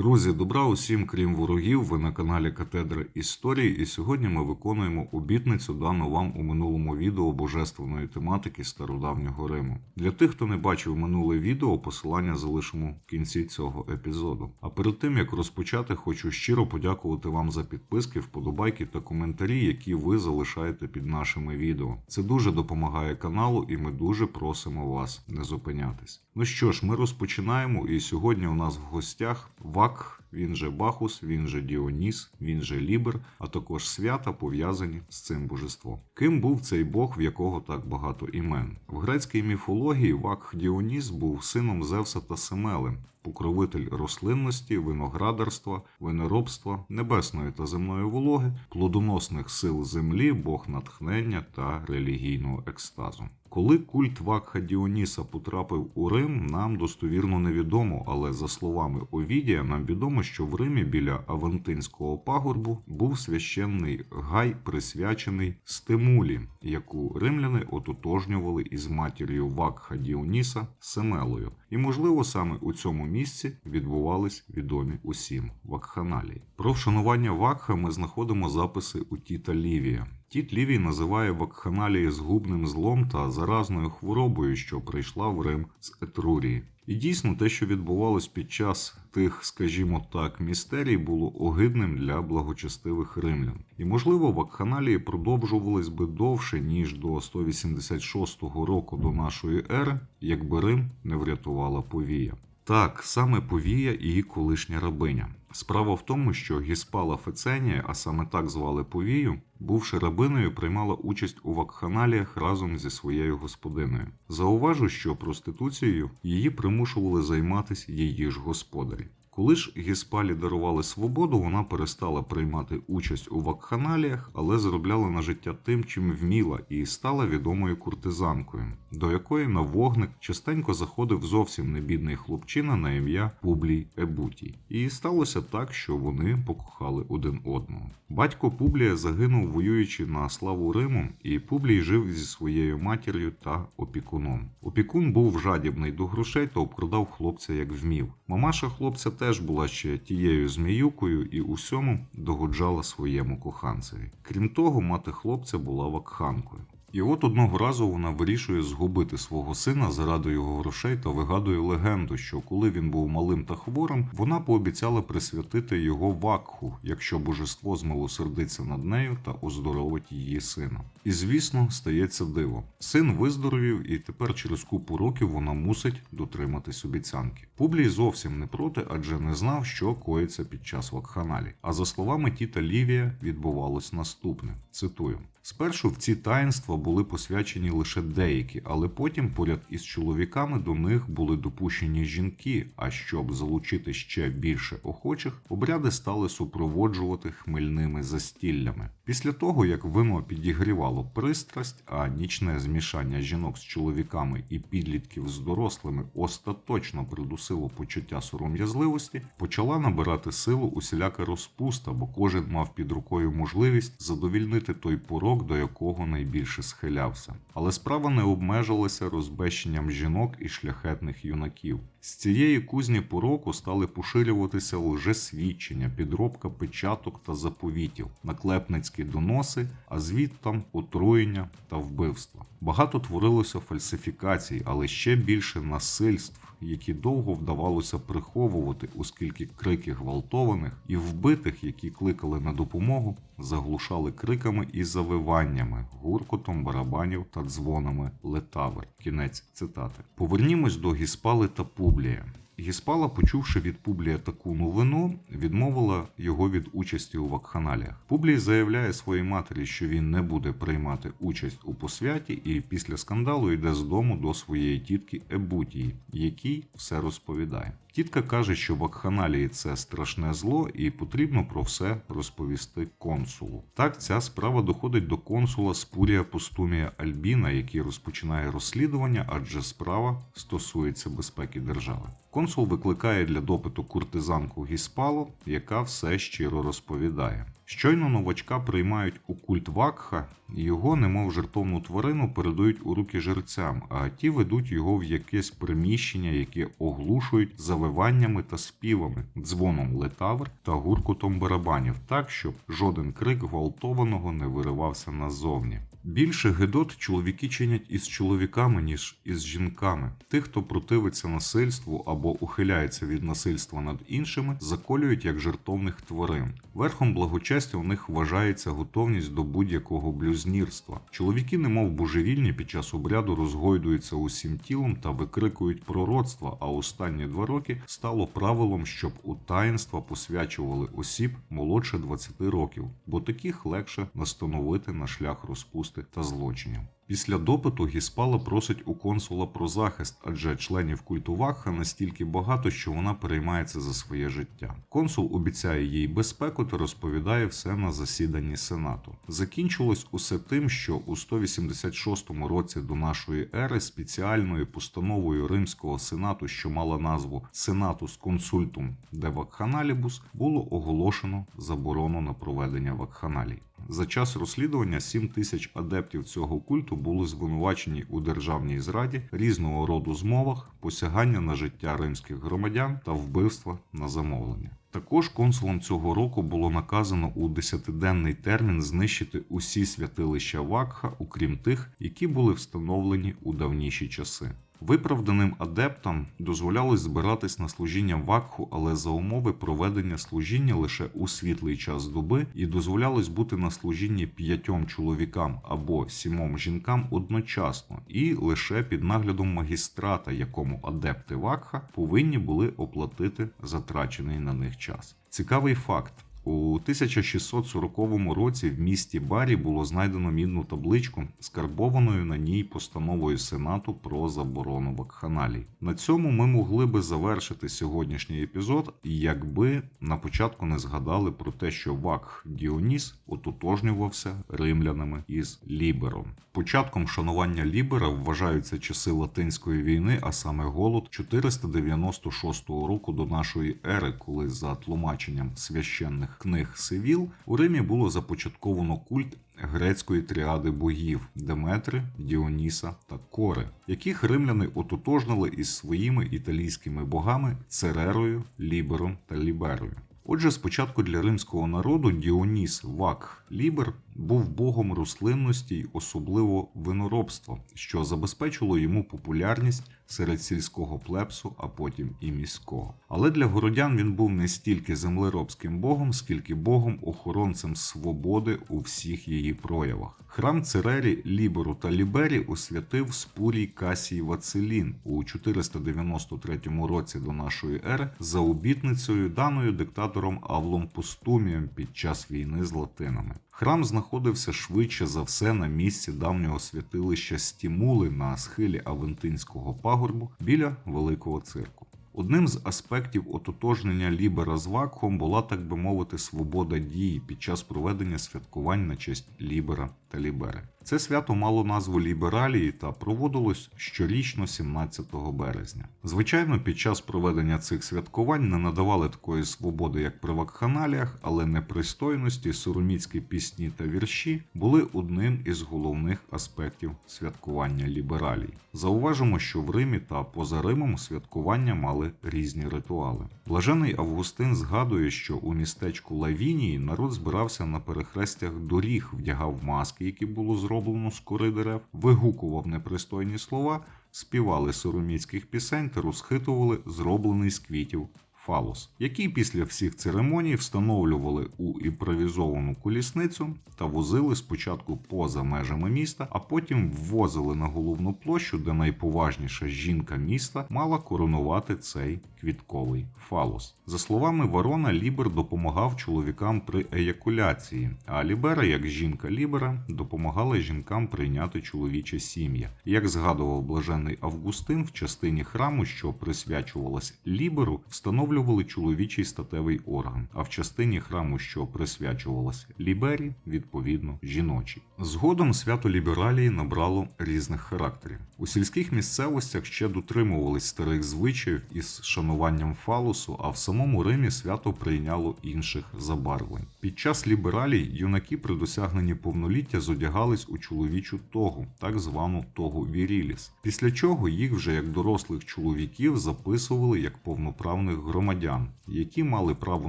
Друзі, добра усім, крім ворогів, ви на каналі Катедра Історії, і сьогодні ми виконуємо обітницю, дану вам у минулому відео божественної тематики стародавнього Риму. Для тих, хто не бачив минуле відео, посилання залишимо в кінці цього епізоду. А перед тим як розпочати, хочу щиро подякувати вам за підписки, вподобайки та коментарі, які ви залишаєте під нашими відео. Це дуже допомагає каналу, і ми дуже просимо вас не зупинятись. Ну що ж, ми розпочинаємо, і сьогодні у нас в гостях Вак, він же Бахус, він же Діоніс, він же Лібер, а також свята пов'язані з цим божеством. Ким був цей бог, в якого так багато імен? В грецькій міфології Вак Діоніс був сином Зевса та Семели, покровитель рослинності, виноградарства, виноробства, небесної та земної вологи, плодоносних сил землі, бог натхнення та релігійного екстазу. Коли культ Вакха Діоніса потрапив у Рим, нам достовірно невідомо, але за словами Овідія, нам відомо, що в Римі біля Авентинського пагорбу був священний гай, присвячений Стимулі, яку римляни ототожнювали із матір'ю Вакха Діоніса Семелою. І, можливо, саме у цьому місці відбувались відомі усім вакханалії. Про вшанування Вакха ми знаходимо записи у Тіта Лівія. Тіт Лівій називає вакханалії згубним злом та заразною хворобою, що прийшла в Рим з Етрурії. І дійсно те, що відбувалось під час тих, скажімо так, містерій, було огидним для благочестивих римлян. І можливо, вакханалії продовжувались би довше ніж до 186 року до нашої ери, якби Рим не врятувала повія. Так, саме повія і колишня рабиня. Справа в тому, що Гіспала Феценія, а саме так звали повію, бувши рабиною, приймала участь у вакханаліях разом зі своєю господиною. Зауважу, що проституцією її примушували займатися її ж господарі. Коли ж Гіспалі дарували свободу, вона перестала приймати участь у вакханаліях, але заробляла на життя тим, чим вміла, і стала відомою куртизанкою, до якої на вогник частенько заходив зовсім небідний хлопчина на ім'я Публій Ебутій. І сталося так, що вони покохали один одного. Батько Публія загинув, воюючи на славу Риму, і Публій жив зі своєю матір'ю та опікуном. Опікун був жадібний до грошей та обкрадав хлопця як вмів. Мамаша хлопця теж була ще тією зміюкою і усьому догоджала своєму коханцеві. Крім того, мати хлопця була вакханкою. І от одного разу вона вирішує згубити свого сина заради його грошей та вигадує легенду, що коли він був малим та хворим, вона пообіцяла присвятити його вакху, якщо божество змилосердиться над нею та оздоровить її сина. І звісно, стається диво. Син виздоровів, і тепер через купу років вона мусить дотриматись обіцянки. Публій зовсім не проти, адже не знав, що коїться під час вакханалі. А за словами Тіта Лівія, відбувалось наступне: цитую. Спершу в ці таїнства були посвячені лише деякі, але потім поряд із чоловіками до них були допущені жінки. А щоб залучити ще більше охочих, обряди стали супроводжувати хмельними застіллями. Після того, як вино підігрівало пристрасть, а нічне змішання жінок з чоловіками і підлітків з дорослими остаточно придусило почуття сором'язливості, почала набирати силу усіляка розпуста, бо кожен мав під рукою можливість задовільнити той порок, до якого найбільше схилявся. Але справа не обмежилася розбещенням жінок і шляхетних юнаків. З цієї кузні пороку стали поширюватися лжесвідчення, підробка печаток та заповітів, наклепницькі доноси, а звідтам отруєння та вбивства. Багато творилося фальсифікацій, але ще більше насильств, які довго вдавалося приховувати, оскільки крики гвалтованих і вбитих, які кликали на допомогу, заглушали криками і завиваннями, гуркотом барабанів та дзвонами летавр. Кінець цитати. Повернімось до Гіспали та Публія. Гіспала, почувши від Публія таку новину, відмовила його від участі у вакханаліях. Публій заявляє своїй матері, що він не буде приймати участь у посвяті, і після скандалу йде з дому до своєї тітки Ебутії, якій все розповідає. Тітка каже, що вакханалії це страшне зло, і потрібно про все розповісти консулу. Так, ця справа доходить до консула Спурія Постумія Альбіна, який розпочинає розслідування, адже справа стосується безпеки держави. Консул викликає для допиту куртизанку Гіспалу, яка все щиро розповідає. Щойно новачка приймають у культ Вакха, його, немов жертовну тварину, передають у руки жерцям, а ті ведуть його в якесь приміщення, яке оглушують, завиваннями та співами, дзвоном летавр та гуркутом барабанів, так щоб жоден крик гвалтованого не виривався назовні. Більше гидот чоловіки чинять із чоловіками, ніж із жінками. Тих, хто противиться насильству або ухиляється від насильства над іншими, заколюють як жертовних тварин. Верхом благочестя у них вважається готовність до будь-якого блюзнірства. Чоловіки, немов божевільні, під час обряду розгойдуються усім тілом та викрикують пророцтва. А останні два роки стало правилом, щоб у таїнства посвячували осіб молодше 20 років, бо таких легше настановити на шлях розпусти та злочинів. Після допиту Гіспала просить у консула про захист, адже членів культу Вакха настільки багато, що вона переймається за своє життя. Консул обіцяє їй безпеку та розповідає все на засіданні сенату. Закінчилось усе тим, що у 186 році до нашої ери спеціальною постановою Римського сенату, що мала назву Сенатус Консультум де Вакханалібус, було оголошено заборону на проведення вакханалій. За час розслідування 7 тисяч адептів цього культу були звинувачені у державній зраді, різного роду змовах, посягання на життя римських громадян та вбивства на замовлення. Також консулам цього року було наказано у десятиденний термін знищити усі святилища Вакха, окрім тих, які були встановлені у давніші часи. Виправданим адептам дозволялось збиратись на служіння вакху, але за умови проведення служіння лише у світлий час доби і дозволялось бути на служінні п'ятьом чоловікам або сімом жінкам одночасно, і лише під наглядом магістрата, якому адепти вакха повинні були оплатити затрачений на них час. Цікавий факт. У 1640 році в місті Барі було знайдено мідну табличку, скарбованою на ній постановою Сенату про заборону вакханалій. На цьому ми могли би завершити сьогоднішній епізод, якби на початку не згадали про те, що Вакх Діоніс ототожнювався римлянами із Лібером. Початком шанування Лібера вважаються часи латинської війни, а саме голод 496 року до нашої ери, коли за тлумаченням священних книг Сивіл у Римі було започатковано культ грецької тріади богів Деметри, Діоніса та Кори, яких римляни ототожнили із своїми італійськими богами Церерою, Лібером та Ліберою. Отже, спочатку для римського народу Діоніс Вакх Лібер був богом рослинності й особливо виноробства, що забезпечило йому популярність серед сільського плепсу, а потім і міського. Але для городян він був не стільки землеробським богом, скільки богом-охоронцем свободи у всіх її проявах. Храм Церері, Ліберу та Лібері освятив Спурій Касій Вацелін у 493 році до нашої ери за обітницею, даною диктатором Авлом Постумієм під час війни з латинами. Храм знаходився швидше за все на місці давнього святилища Стімули на схилі Авентинського пагорбу біля великого цирку. Одним з аспектів ототожнення Лібера з Вакхом була, так би мовити, свобода дії під час проведення святкувань на честь Лібера та Лібери. Це свято мало назву Лібералії та проводилось щорічно 17 березня. Звичайно, під час проведення цих святкувань не надавали такої свободи, як при вакханаліях, але непристойності, сороміцькі пісні та вірші були одним із головних аспектів святкування лібералій. Зауважимо, що в Римі та поза Римом святкування мали різні ритуали. Блажений Августин згадує, що у містечку Лавінії народ збирався на перехрестях доріг, вдягав маски, які було зроблено з кори дерев, вигукував непристойні слова, співали сороміцьких пісень та розхитували зроблений з квітів фалос, який після всіх церемоній встановлювали у імпровізовану колісницю та возили спочатку поза межами міста, а потім ввозили на головну площу, де найповажніша жінка міста мала коронувати цей квітковий фалос. За словами Ворона, Лібер допомагав чоловікам при еякуляції, а Лібера, як жінка Лібера, допомагала жінкам прийняти чоловіче сім'я. Як згадував блажений Августин, в частині храму, що присвячувалась Ліберу, встановлювали встановлювали чоловічий статевий орган, а в частині храму, що присвячувалася Лібері, відповідно жіночий. Згодом свято лібералії набрало різних характерів. У сільських місцевостях ще дотримувались старих звичаїв із шануванням фалусу, а в самому Римі свято прийняло інших забарвлень. Під час лібералій юнаки при досягненні повноліття зодягались у чоловічу тогу, так звану тогу віріліс. Після чого їх вже як дорослих чоловіків записували як повноправних громадян, які мали право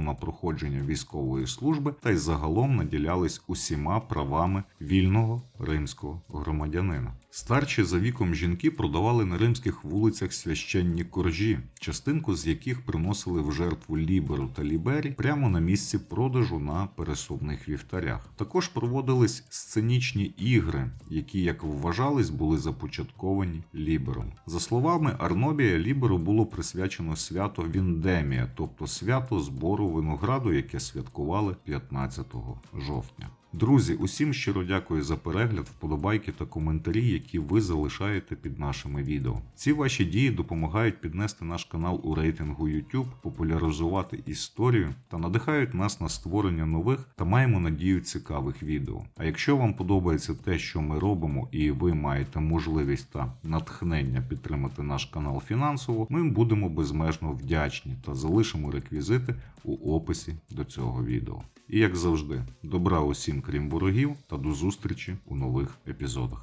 на проходження військової служби та й загалом наділялись усіма правами вільного римського громадянина. Старші за віком жінки продавали на римських вулицях священні коржі, частинку з яких приносили в жертву ліберу та лібері прямо на місці продажу на пересувних вівтарях. Також проводились сценічні ігри, які, як вважались, були започатковані лібером. За словами Арнобія, ліберу було присвячено свято Віндемія, тобто свято збору винограду, яке святкували 15 жовтня. Друзі, усім щиро дякую за перегляд, вподобайки та коментарі, які ви залишаєте під нашими відео. Ці ваші дії допомагають піднести наш канал у рейтингу YouTube, популяризувати історію та надихають нас на створення нових та маємо надію цікавих відео. А якщо вам подобається те, що ми робимо, і ви маєте можливість та натхнення підтримати наш канал фінансово, ми будемо безмежно вдячні та залишимо реквізити у описі до цього відео. І як завжди, добра усім крім ворогів та до зустрічі у нових епізодах.